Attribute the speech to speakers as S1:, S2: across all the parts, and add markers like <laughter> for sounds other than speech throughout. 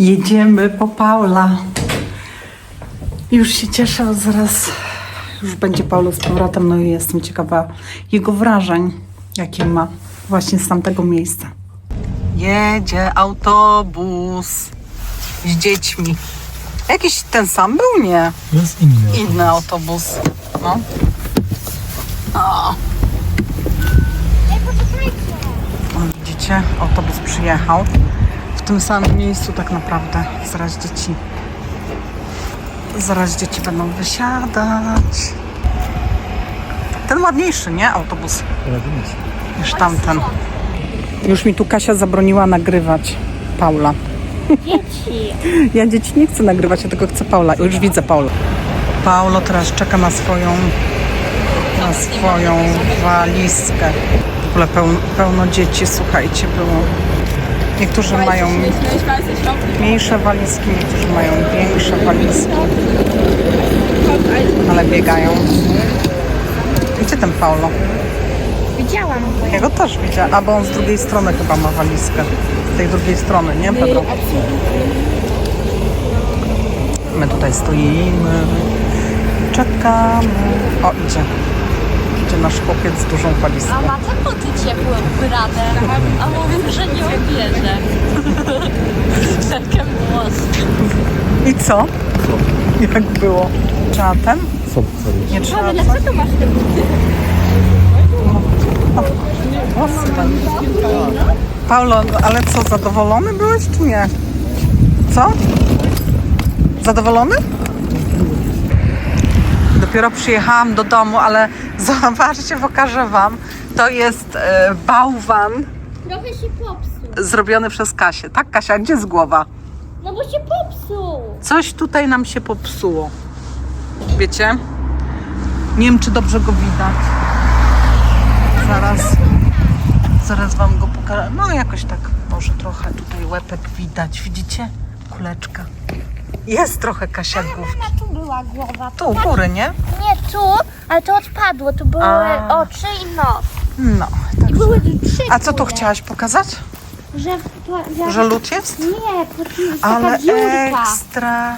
S1: Jedziemy po Paula. Już się cieszę, zaraz już będzie Paulo z powrotem, no i jestem ciekawa jego wrażeń, jakie ma właśnie z tamtego miejsca. Jedzie autobus z dziećmi. Jakiś ten sam był? Nie.
S2: Jest inny.
S1: Inny autobus. No. O. O, widzicie, autobus przyjechał. W tym samym miejscu tak naprawdę. Zaraz dzieci. Zaraz dzieci będą wysiadać. Ten ładniejszy, nie? Autobus niż tamten. Już mi tu Kasia zabroniła nagrywać Paula.
S3: Dzieci. <laughs>
S1: Ja dzieci nie chcę nagrywać, ja tylko chcę Paula. Już widzę Paula. Paulo teraz czeka na swoją na swoją walizkę. W ogóle pełno, pełno dzieci, słuchajcie, było. Niektórzy mają mniejsze walizki, niektórzy mają większe walizki. Ale biegają. Gdzie ten Paulo?
S3: Widziałam go.
S1: Ja go też widziałam, a bo on z drugiej strony chyba ma walizkę. Z tej drugiej strony, nie Pedro? My tutaj stoimy, czekamy. O, idzie. Nasz chłopiec z dużą walizką.
S3: A ma te buty ciepłe ubrane, a mówił, że nie ubierze. Takie włosy.
S1: I co? Jak było? Trzeba ten?
S2: Co, co?
S1: Nie trzeba
S3: Ale dlaczego masz te buty?
S1: Będą. Paulo, ale co, zadowolony byłeś czy nie? Co? Zadowolony? Dopiero przyjechałam do domu, ale <laughs> zobaczcie, pokażę wam. To jest e, bałwan
S3: Trochę się popsuł.
S1: zrobiony przez Kasię. Tak, Kasia, gdzie jest głowa?
S3: No bo się popsuł.
S1: Coś tutaj nam się popsuło. Wiecie? Nie wiem, czy dobrze go widać. Zaraz, zaraz wam go pokażę. No jakoś tak, może trochę tutaj łepek widać. Widzicie? Kuleczka. Jest trochę Kasia główki.
S3: A tu była głowa.
S1: Tu, u góry, nie?
S3: Nie tu, ale to odpadło. Tu były
S1: A.
S3: oczy i nos.
S1: No.
S3: I były trzy
S1: A co tu
S3: kule.
S1: chciałaś pokazać?
S3: Że, że,
S1: Że lód jest?
S3: Nie, to tu jest
S1: Ale
S3: taka dziurka.
S1: ekstra.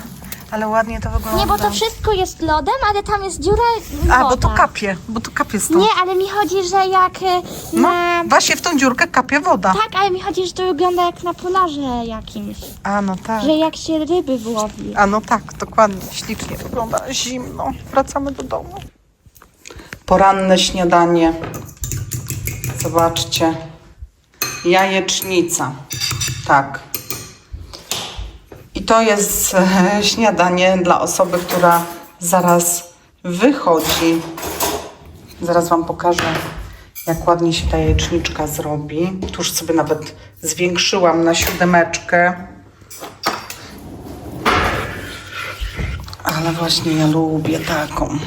S1: Ale ładnie to wygląda.
S3: Nie, bo to wszystko jest lodem, ale tam jest dziura i
S1: A, bo to
S3: woda.
S1: kapie, bo to kapie stąd.
S3: Nie, ale mi chodzi, że jak e,
S1: No,
S3: na...
S1: właśnie w tą dziurkę kapie woda.
S3: Tak, ale mi chodzi, że to wygląda jak na polarze jakimś.
S1: A, no tak.
S3: Że jak się ryby łowi.
S1: A no tak, dokładnie, ślicznie wygląda. Zimno. Wracamy do domu. Poranne śniadanie. Zobaczcie. Jajecznica. Tak. I to jest e, śniadanie dla osoby, która zaraz wychodzi. Zaraz Wam pokażę, jak ładnie się ta jajeczniczka zrobi. Tu już sobie nawet zwiększyłam na siódemeczkę. Ale właśnie ja lubię taką.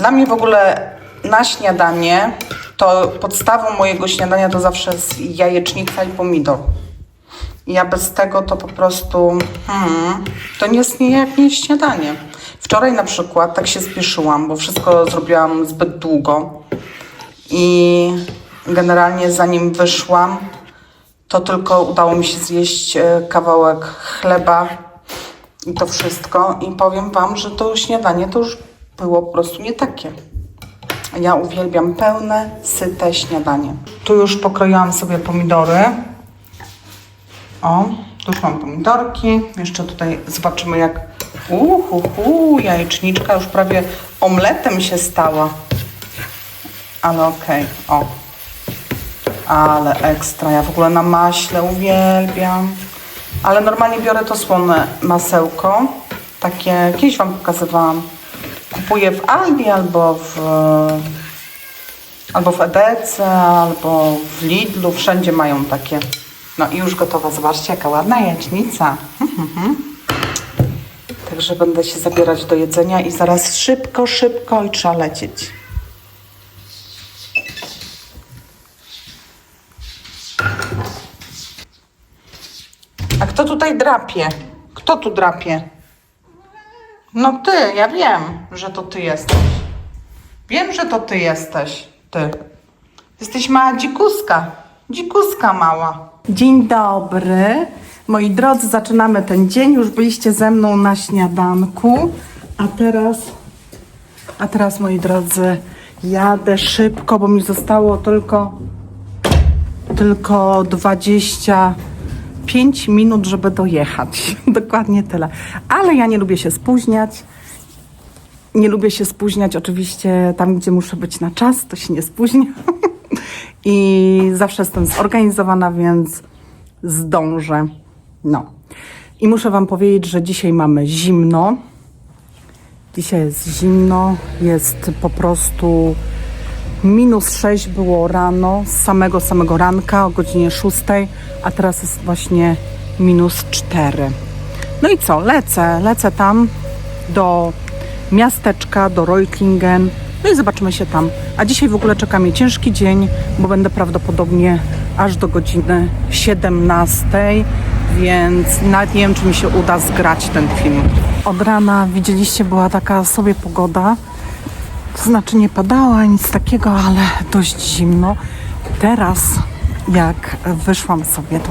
S1: Dla mnie w ogóle na śniadanie to podstawą mojego śniadania to zawsze jest jajecznica i pomidor. Ja bez tego to po prostu hmm, to nie istnieje jak nie śniadanie. Wczoraj na przykład tak się spieszyłam, bo wszystko zrobiłam zbyt długo. I generalnie zanim wyszłam, to tylko udało mi się zjeść e, kawałek chleba i to wszystko. I powiem Wam, że to śniadanie to już było po prostu nie takie. Ja uwielbiam pełne, syte śniadanie. Tu już pokroiłam sobie pomidory. O, tu już mam pomidorki. Jeszcze tutaj zobaczymy jak... Uhuhu, jajeczniczka już prawie omletem się stała. Ale okej, o. Ale ekstra. Ja w ogóle na maśle uwielbiam. Ale normalnie biorę to słone masełko. Takie, kiedyś Wam pokazywałam. Kupuję w Aldi albo w, albo w Edece, albo w Lidlu. Wszędzie mają takie. No i już gotowa. Zobaczcie, jaka ładna jajecznica. Mhm. Także będę się zabierać do jedzenia i zaraz szybko, szybko i trzeba lecieć. A kto tutaj drapie? Kto tu drapie? No ty, ja wiem, że to ty jesteś. Wiem, że to ty jesteś. Ty. Jesteś mała dzikuska. Dzikuska mała. Dzień dobry. Moi drodzy, zaczynamy ten dzień. Już byliście ze mną na śniadanku. A teraz, a teraz moi drodzy, jadę szybko, bo mi zostało tylko, tylko 25 minut, żeby dojechać. <laughs> Dokładnie tyle. Ale ja nie lubię się spóźniać. Nie lubię się spóźniać, oczywiście tam, gdzie muszę być na czas, to się nie spóźniam. <laughs> I zawsze jestem zorganizowana, więc zdążę. No. I muszę Wam powiedzieć, że dzisiaj mamy zimno. Dzisiaj jest zimno, jest po prostu minus 6 było rano, z samego samego ranka o godzinie 6, a teraz jest właśnie minus 4. No i co, lecę, lecę tam do miasteczka, do Reutlingen. No i zobaczymy się tam. A dzisiaj w ogóle czeka mnie ciężki dzień, bo będę prawdopodobnie aż do godziny 17, więc nawet nie wiem, czy mi się uda zgrać ten film. Od rana widzieliście, była taka sobie pogoda. To znaczy nie padała, nic takiego, ale dość zimno. Teraz jak wyszłam sobie, to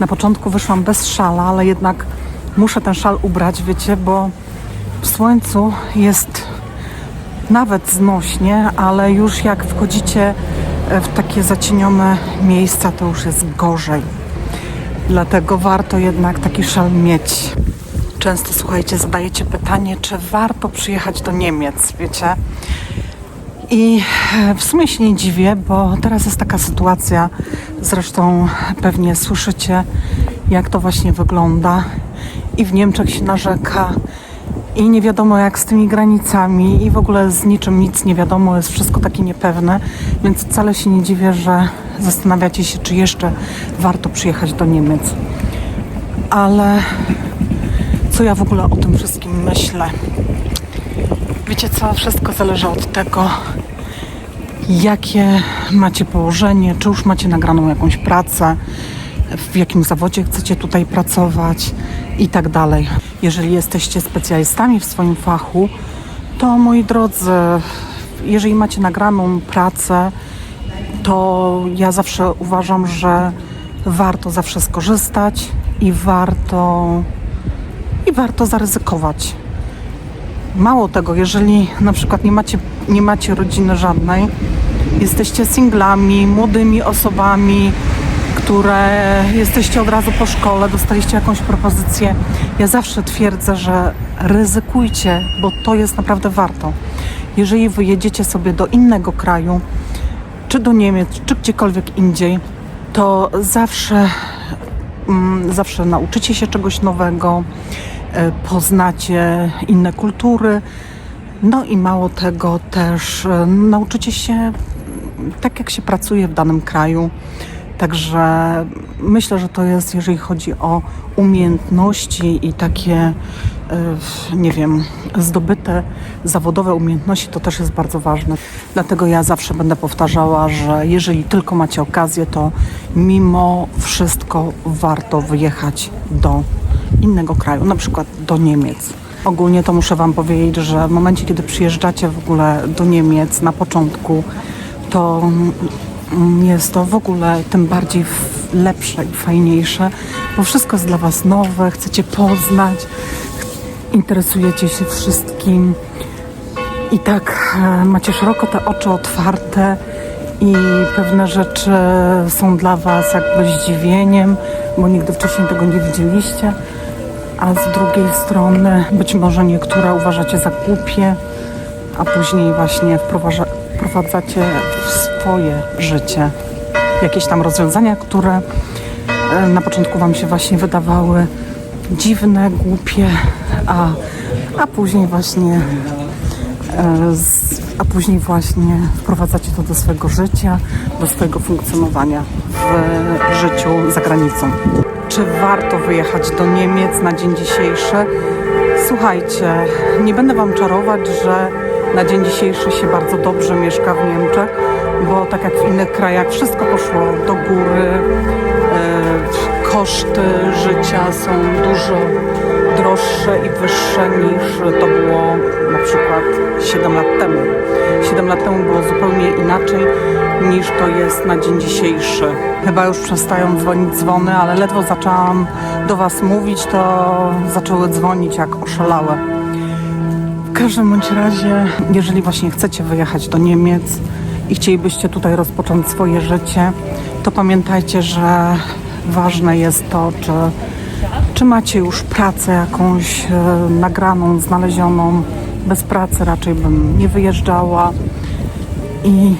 S1: na początku wyszłam bez szala, ale jednak muszę ten szal ubrać, wiecie, bo w słońcu jest nawet znośnie, ale już jak wchodzicie e, w takie zacienione miejsca, to już jest gorzej. Dlatego warto jednak taki szal mieć. Często, słuchajcie, zadajecie pytanie, czy warto przyjechać do Niemiec, wiecie? I w sumie się nie dziwię, bo teraz jest taka sytuacja, zresztą pewnie słyszycie, jak to właśnie wygląda. I w Niemczech się narzeka, i nie wiadomo jak z tymi granicami, i w ogóle z niczym nic nie wiadomo, jest wszystko takie niepewne, więc wcale się nie dziwię, że zastanawiacie się, czy jeszcze warto przyjechać do Niemiec. Ale co ja w ogóle o tym wszystkim myślę? Wiecie co, wszystko zależy od tego, jakie macie położenie, czy już macie nagraną jakąś pracę, w jakim zawodzie chcecie tutaj pracować i tak dalej. Jeżeli jesteście specjalistami w swoim fachu, to moi drodzy, jeżeli macie nagraną pracę, to ja zawsze uważam, że warto zawsze skorzystać i warto i warto zaryzykować. Mało tego, jeżeli na przykład nie macie, nie macie rodziny żadnej, jesteście singlami, młodymi osobami, które jesteście od razu po szkole, dostaliście jakąś propozycję, ja zawsze twierdzę, że ryzykujcie, bo to jest naprawdę warto. Jeżeli wyjedziecie sobie do innego kraju, czy do Niemiec, czy gdziekolwiek indziej, to zawsze, mm, zawsze nauczycie się czegoś nowego, poznacie inne kultury. No i mało tego też e, nauczycie się tak, jak się pracuje w danym kraju. Także myślę, że to jest, jeżeli chodzi o umiejętności i takie, e, nie wiem, zdobyte zawodowe umiejętności, to też jest bardzo ważne. Dlatego ja zawsze będę powtarzała, że jeżeli tylko macie okazję, to mimo wszystko warto wyjechać do innego kraju, na przykład do Niemiec. Ogólnie to muszę Wam powiedzieć, że w momencie, kiedy przyjeżdżacie w ogóle do Niemiec na początku, to mm, jest to w ogóle tym bardziej lepsze i fajniejsze, bo wszystko jest dla Was nowe, chcecie poznać, interesujecie się wszystkim i tak e, macie szeroko te oczy otwarte i pewne rzeczy są dla Was jakby zdziwieniem, bo nigdy wcześniej tego nie widzieliście, a z drugiej strony być może niektóre uważacie za głupie, a później właśnie wprowadza, wprowadzacie w swoje życie jakieś tam rozwiązania, które e, na początku Wam się właśnie wydawały dziwne, głupie, a, a później właśnie e, z, a później właśnie wprowadzacie to do swojego życia, do swojego funkcjonowania w życiu za granicą. Czy warto wyjechać do Niemiec na dzień dzisiejszy? Słuchajcie, nie będę Wam czarować, że na dzień dzisiejszy się bardzo dobrze mieszka w Niemczech, bo tak jak w innych krajach wszystko poszło do góry, e, koszty życia są dużo droższe i wyższe niż to było na przykład 7 lat temu. 7 lat temu było zupełnie inaczej niż to jest na dzień dzisiejszy. Chyba już przestają dzwonić dzwony, ale ledwo zaczęłam do Was mówić, to zaczęły dzwonić jak oszalałe. W każdym bądź razie, jeżeli właśnie chcecie wyjechać do Niemiec i chcielibyście tutaj rozpocząć swoje życie, to pamiętajcie, że ważne jest to, czy, czy macie już pracę jakąś e, nagraną, znalezioną. Bez pracy raczej bym nie wyjeżdżała. I,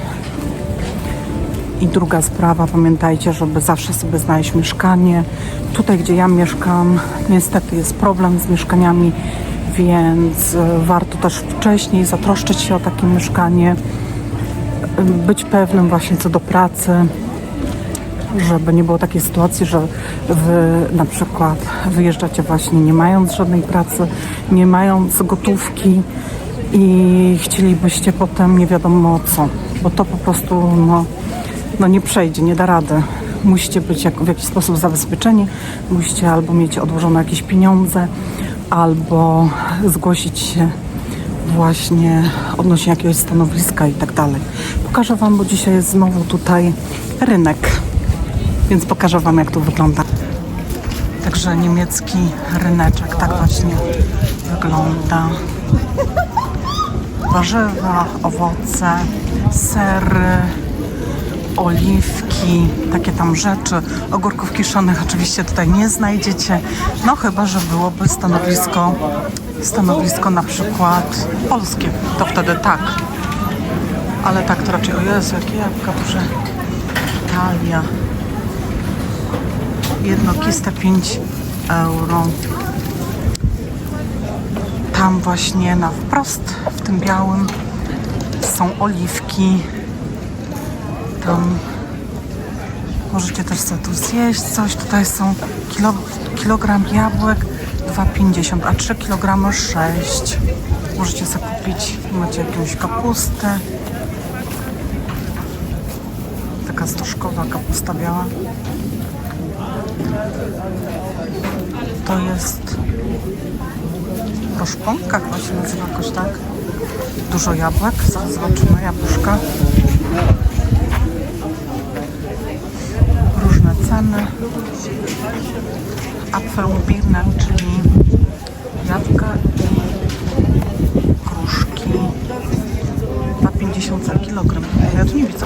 S1: I druga sprawa, pamiętajcie, żeby zawsze sobie znaleźć mieszkanie. Tutaj, gdzie ja mieszkam, niestety jest problem z mieszkaniami, więc e, warto też wcześniej zatroszczyć się o takie mieszkanie, e, być pewnym właśnie co do pracy, żeby nie było takiej sytuacji, że wy na przykład wyjeżdżacie właśnie nie mając żadnej pracy, nie mając gotówki i chcielibyście potem nie wiadomo co, bo to po prostu no, no nie przejdzie, nie da rady. Musicie być jak, w jakiś sposób zabezpieczeni, musicie albo mieć odłożone jakieś pieniądze, albo zgłosić się właśnie odnośnie jakiegoś stanowiska i tak dalej. Pokażę Wam, bo dzisiaj jest znowu tutaj rynek, więc pokażę Wam jak to wygląda. Także niemiecki ryneczek tak właśnie wygląda. Warzywa, owoce, sery, oliwki, takie tam rzeczy. Ogórków kiszonych oczywiście tutaj nie znajdziecie, no chyba, że byłoby stanowisko, stanowisko na przykład polskie, to wtedy tak. Ale tak to raczej, o Jezu, jakie jabłka duże. Italia. Jedno kiste 5 euro. Tam właśnie na wprost, w tym białym, są oliwki. Tam możecie też sobie tu zjeść coś. Tutaj są kilo, kilogram jabłek 2,50, a 3 kg 6. Możecie sobie kupić, macie jakąś kapustę. Taka stożkowa kapusta biała. To jest roszponka chyba się nazywa jakoś tak. Dużo jabłek, zaraz zobaczymy jabłuszka. Różne ceny. Apfelbirnen, czyli jabłka i kruszki. 2,50 za kilogram. Ja tu nie widzę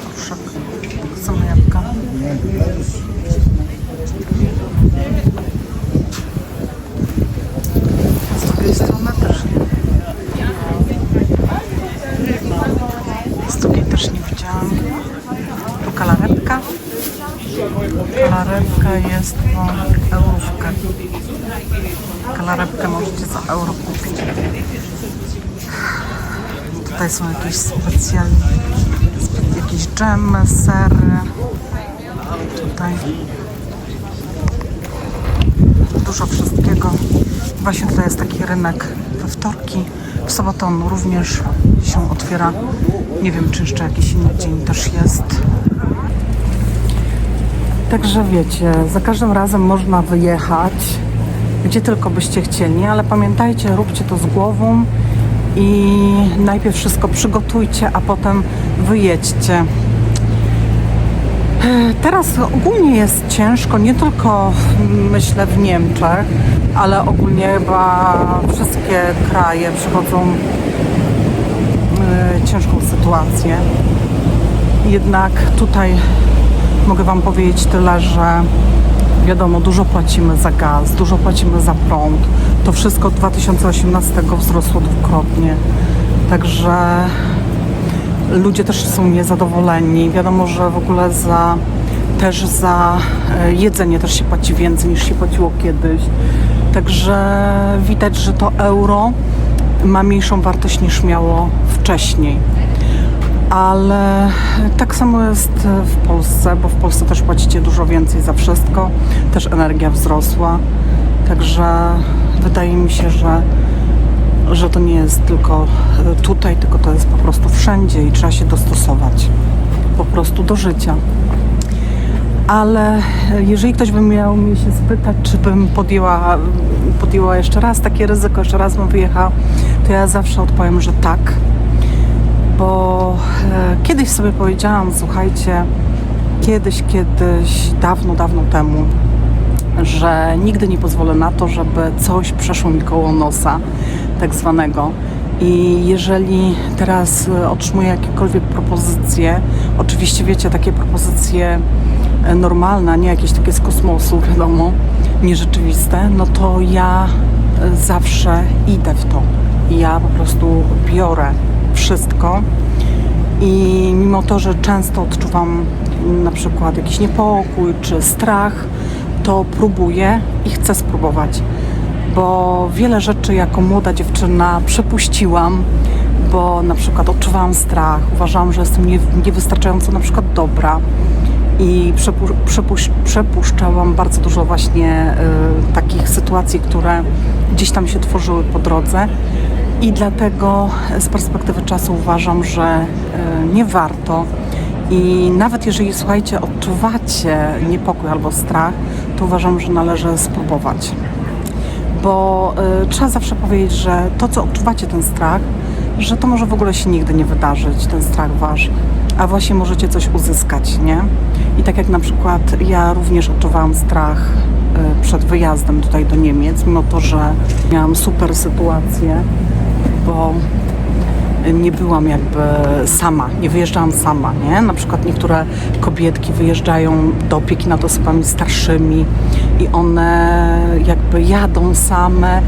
S1: euro kupić. Tutaj są jakieś specjalne, spe- jakieś dżemy, sery. Tutaj dużo wszystkiego. Właśnie tutaj jest taki rynek we wtorki. W sobotę on również się otwiera. Nie wiem, czy jeszcze jakiś inny dzień też jest. Także wiecie, za każdym razem można wyjechać, gdzie tylko byście chcieli, ale pamiętajcie, róbcie to z głową i najpierw wszystko przygotujcie, a potem wyjedźcie. E, Teraz ogólnie jest ciężko, nie tylko mm, myślę w Niemczech, ale ogólnie chyba wszystkie kraje przechodzą e, ciężką sytuację. Jednak tutaj mogę Wam powiedzieć tyle, że wiadomo, dużo płacimy za gaz, dużo płacimy za prąd. To wszystko od 2018 wzrosło dwukrotnie. Także ludzie też są niezadowoleni. Wiadomo, że w ogóle za też za e, jedzenie też się płaci więcej niż się płaciło kiedyś. Także widać, że to euro ma mniejszą wartość niż miało wcześniej. Ale tak samo jest w Polsce, bo w Polsce też płacicie dużo więcej za wszystko. Też energia wzrosła. Także wydaje mi się, że że to nie jest tylko e, tutaj, tylko to jest po prostu wszędzie i trzeba się dostosować po prostu do życia. ale jeżeli ktoś by miał mnie się spytać, czy bym podjęła, podjęła jeszcze raz takie ryzyko, jeszcze raz bym wyjechała, to ja zawsze odpowiem, że tak. Bo e, kiedyś sobie powiedziałam, słuchajcie, kiedyś, kiedyś, dawno, dawno temu, że nigdy nie pozwolę na to, żeby coś przeszło mi koło nosa, tak zwanego. I jeżeli teraz e, otrzymuję jakiekolwiek propozycje, oczywiście wiecie, takie propozycje e, normalne, nie jakieś takie z kosmosu, <laughs> wiadomo, nierzeczywiste, no to ja zawsze idę w to. Ja po prostu biorę wszystko i mimo to, że często odczuwam na przykład jakiś niepokój czy strach, to próbuję i chcę spróbować. Bo wiele rzeczy jako młoda dziewczyna przepuściłam, bo na przykład odczuwałam strach, uważałam, że jestem nie, niewystarczająco na przykład dobra i przepu, przepuś, przepuszczałam bardzo dużo właśnie y, takich sytuacji, które gdzieś tam się tworzyły po drodze. I dlatego z perspektywy czasu uważam, że y, nie warto. I nawet jeżeli, słuchajcie, odczuwacie niepokój albo strach, to uważam, że należy spróbować. Bo y, trzeba zawsze powiedzieć, że to, co odczuwacie, ten strach, że to może w ogóle się nigdy nie wydarzyć, ten strach wasz, a właśnie możecie coś uzyskać, nie? I tak jak na przykład ja również odczuwałam strach y, przed wyjazdem tutaj do Niemiec, mimo to, że miałam super sytuację, bo nie byłam jakby sama, nie wyjeżdżałam sama, nie? Na przykład niektóre kobietki wyjeżdżają do opieki nad osobami starszymi i one jakby jadą same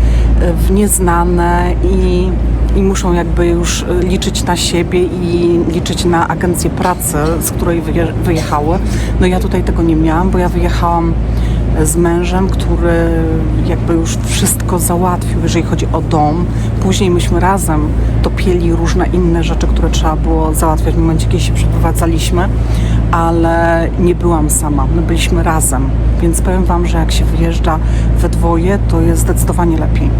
S1: w nieznane i, i muszą jakby już liczyć na siebie i liczyć na agencję pracy, z której wyje- wyjechały. No ja tutaj tego nie miałam, bo ja wyjechałam z mężem, który jakby już wszystko załatwił, jeżeli chodzi o dom. Później myśmy razem dopięli różne inne rzeczy, które trzeba było załatwiać w momencie, kiedy się przeprowadzaliśmy, ale nie byłam sama, my byliśmy razem, więc powiem Wam, że jak się wyjeżdża we dwoje, to jest zdecydowanie lepiej.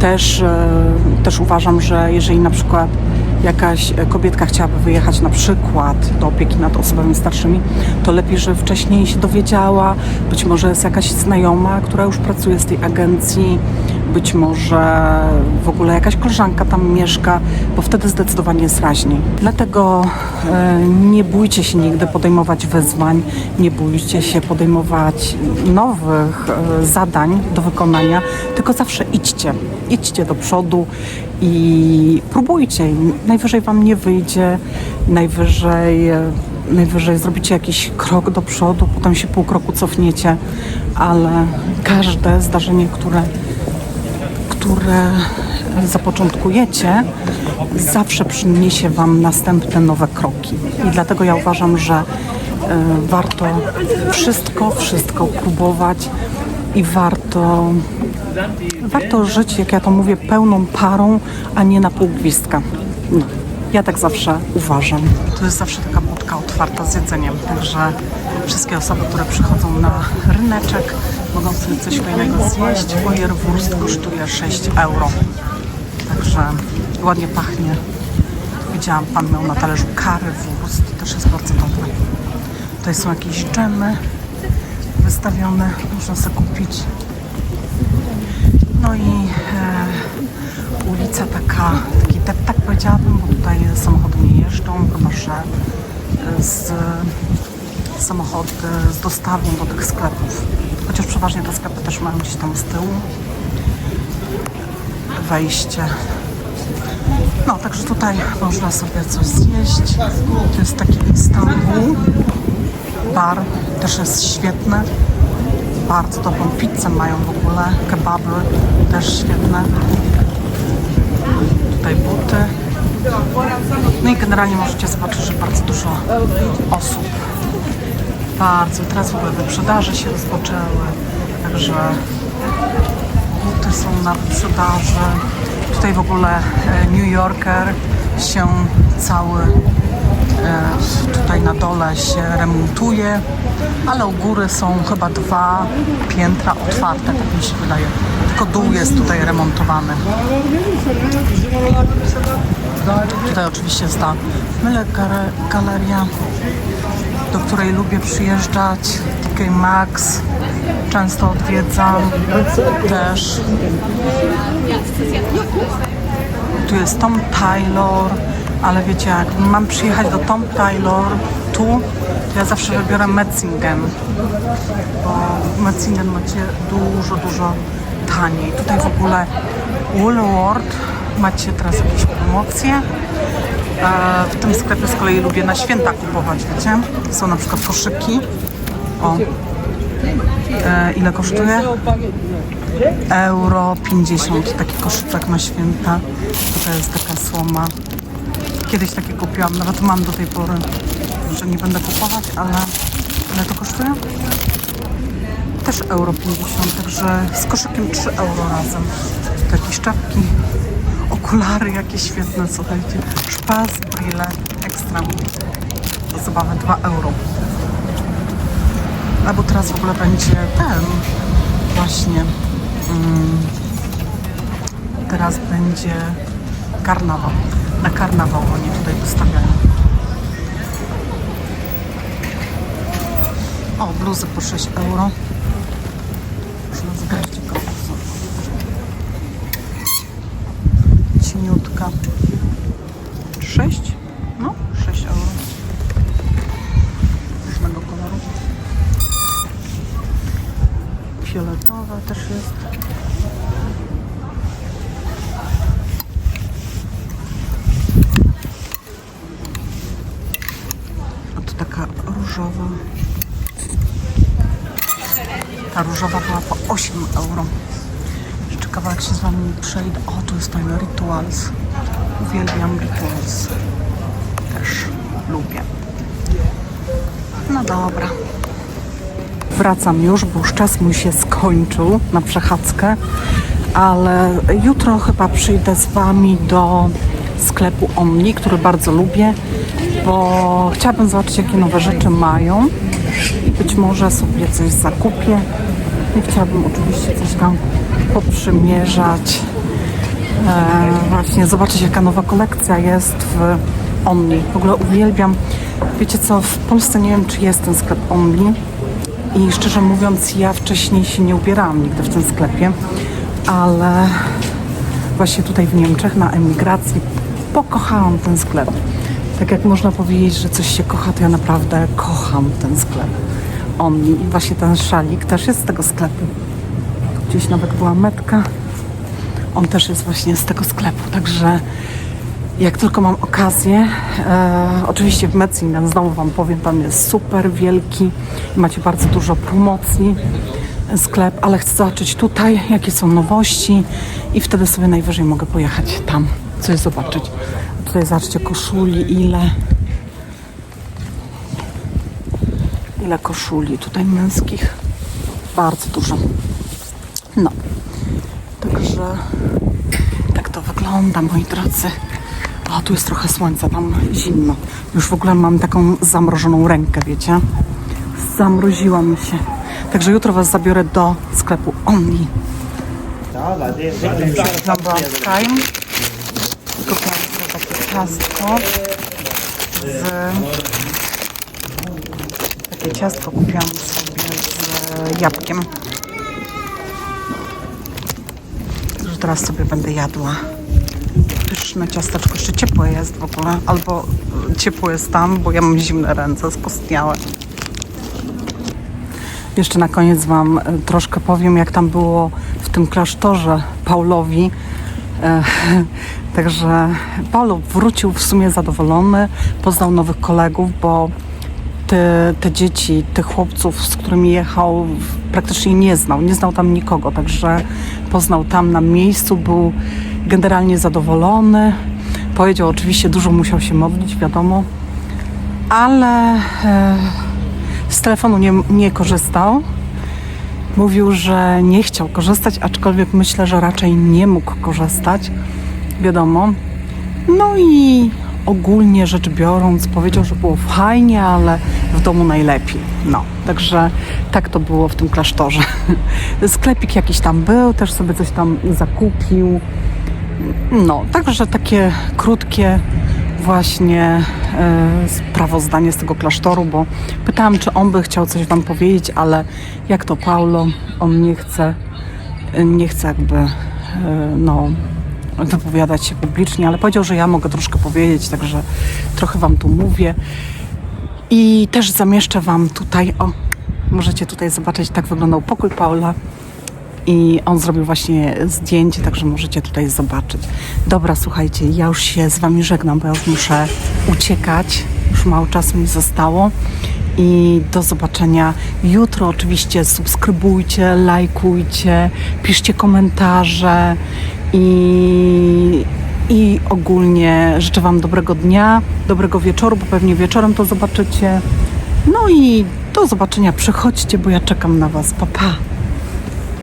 S1: Też, e, też uważam, że jeżeli na przykład jakaś kobietka chciałaby wyjechać na przykład do opieki nad osobami starszymi, to lepiej, że wcześniej się dowiedziała, być może jest jakaś znajoma, która już pracuje z tej agencji, być może w ogóle jakaś koleżanka tam mieszka, bo wtedy zdecydowanie jest raźniej. Dlatego e, nie bójcie się nigdy podejmować wyzwań, nie bójcie się podejmować nowych e, zadań do wykonania, tylko zawsze idźcie, idźcie do przodu i próbujcie. Najwyżej Wam nie wyjdzie, najwyżej, e, najwyżej zrobicie jakiś krok do przodu, potem się pół kroku cofniecie, ale każde zdarzenie, które które zapoczątkujecie, zawsze przyniesie Wam następne nowe kroki. I dlatego ja uważam, że e, warto wszystko, wszystko próbować i warto, warto żyć, jak ja to mówię, pełną parą, a nie na pół gwizdka. No. Ja tak zawsze uważam. To jest zawsze taka budka otwarta z jedzeniem, także wszystkie osoby, które przychodzą na ryneczek, mogą sobie coś fajnego zjeść. Bojerwurst kosztuje 6 euro, także ładnie pachnie. Widziałam, pan miał na talerzu kary wurst, też jest bardzo dobry. Tutaj są jakieś dżemy wystawione, można sobie kupić. No i e, ulica taka, taki deptak powiedziałabym, bo tutaj samochody nie jeżdżą, chyba że e, z samochody z dostawą do tych sklepów. Chociaż przeważnie te sklepy też mają gdzieś tam z tyłu wejście. No, także tutaj można sobie coś zjeść. To jest taki Istanbul. Bar też jest świetny. Bardzo dobrą pizzę mają w ogóle. Kebaby też świetne. Tutaj buty. No i generalnie możecie zobaczyć, że bardzo dużo osób. Bardzo. Teraz w ogóle wyprzedaże się rozpoczęły. Także buty są na wyprzedaży. Tutaj w ogóle e, New Yorker się cały e, tutaj na dole się remontuje, ale u góry są chyba dwa piętra otwarte, tak mi się wydaje. Tylko dół jest tutaj remontowany. Tutaj oczywiście jest ta Gare- Galeria. Do której lubię przyjeżdżać, TK Maxx. Często odwiedzam też. Tu jest Tom Taylor, ale wiecie, jak mam przyjechać do Tom Taylor tu, to ja zawsze wybiorę Metzingen, bo Metzingen macie dużo, dużo taniej. Tutaj w ogóle Woolworth macie teraz jakieś promocje. W tym sklepie z kolei lubię na święta kupować, wiecie? Są na przykład koszyki. O. E, ile kosztuje? Euro 50, taki koszyczek na święta. Tutaj jest taka słoma. Kiedyś takie kupiłam, nawet mam do tej pory, że nie będę kupować, ale ile to kosztuje? Też euro 50, także z koszykiem 3 euro razem. Takie szczepki, okulary jakie świetne, słuchajcie. Szpas, brille, ekstra. Do zabawy 2 euro. Albo teraz w ogóle będzie ten, właśnie, mm, teraz będzie karnawał. Na karnawał oni tutaj wystawiają. O, bluzy po 6 euro. Można zagrać Cieniutka. 6? No, 6 euro. Różnego koloru. Fioletowe też jest. Taka różowa. Ta różowa była po 8 euro. Jeszcze kawałek się z Wami przejdę. O, tu jest fajny Rituals. Uwielbiam Rituals. Też lubię. No dobra. Wracam już, bo już czas mój się skończył na przechadzkę, ale jutro chyba przyjdę z Wami do sklepu Omni, który bardzo lubię, bo chciałabym zobaczyć, jakie nowe rzeczy mają i być może sobie coś zakupię. I chciałabym oczywiście coś tam poprzymierzać. E, właśnie zobaczyć, jaka nowa kolekcja jest w Omni. W ogóle uwielbiam. Wiecie co, w Polsce nie wiem, czy jest ten sklep Omni. I szczerze mówiąc, ja wcześniej się nie ubierałam nigdy w tym sklepie, ale właśnie tutaj w Niemczech na emigracji pokochałam ten sklep. Tak jak można powiedzieć, że coś się kocha, to ja naprawdę kocham ten sklep. Omni. I właśnie ten szalik też jest z tego sklepu. Gdzieś nawet była metka. On też jest właśnie z tego sklepu, także jak tylko mam okazję, e, oczywiście w Metzingen, znowu Wam powiem, tam jest super wielki, macie bardzo dużo promocji, e, sklep, ale chcę zobaczyć tutaj, jakie są nowości i wtedy sobie najwyżej mogę pojechać tam, coś zobaczyć. Tutaj zobaczcie koszuli, ile, ile koszuli tutaj męskich, bardzo dużo. No, także tak to wygląda, moi drodzy. O, tu jest trochę słońca, tam zimno. Już w ogóle mam taką zamrożoną rękę, wiecie? Zamroziła mi się. Także jutro Was zabiorę do sklepu byłam w Prime. Kupiłam takie ciastko z... Takie ciastko kupiłam sobie z jabłkiem. Także teraz sobie będę jadła pyszne ciasteczko. Jeszcze ciepłe jest w ogóle. Albo y, ciepłe jest tam, bo ja mam zimne ręce, skostniałe. Jeszcze na koniec Wam y, troszkę powiem, jak tam było w tym klasztorze Paulowi. E, <laughs> Także Paulo wrócił w sumie zadowolony, poznał nowych kolegów, bo te, te dzieci, tych chłopców, z którymi jechał, praktycznie nie znał. Nie znał tam nikogo, także poznał tam na miejscu, był generalnie zadowolony. Powiedział oczywiście, dużo musiał się modlić, wiadomo, ale e, z telefonu nie, nie korzystał. Mówił, że nie chciał korzystać, aczkolwiek myślę, że raczej nie mógł korzystać. Wiadomo. No i ogólnie rzecz biorąc, powiedział, że było fajnie, ale w domu najlepiej. No, także tak to było w tym klasztorze. <laughs> Sklepik jakiś tam był, też sobie coś tam zakupił. No, także takie krótkie właśnie e, sprawozdanie z tego klasztoru, bo pytałam, czy on by chciał coś Wam powiedzieć, ale jak to Paulo, on nie chce, nie chce jakby e, no, wypowiadać się publicznie, ale powiedział, że ja mogę troszkę powiedzieć, także trochę Wam tu mówię. I też zamieszczę Wam tutaj, o, możecie tutaj zobaczyć, tak wyglądał pokój Paula. I on zrobił właśnie zdjęcie, także możecie tutaj zobaczyć. Dobra, słuchajcie, ja już się z Wami żegnam, bo ja już muszę uciekać. Już mało czasu mi zostało. I do zobaczenia jutro. Oczywiście subskrybujcie, lajkujcie, piszcie komentarze i, i ogólnie życzę Wam dobrego dnia, dobrego wieczoru, bo pewnie wieczorem to zobaczycie. No i do zobaczenia. Przychodźcie, bo ja czekam na Was. Pa, pa.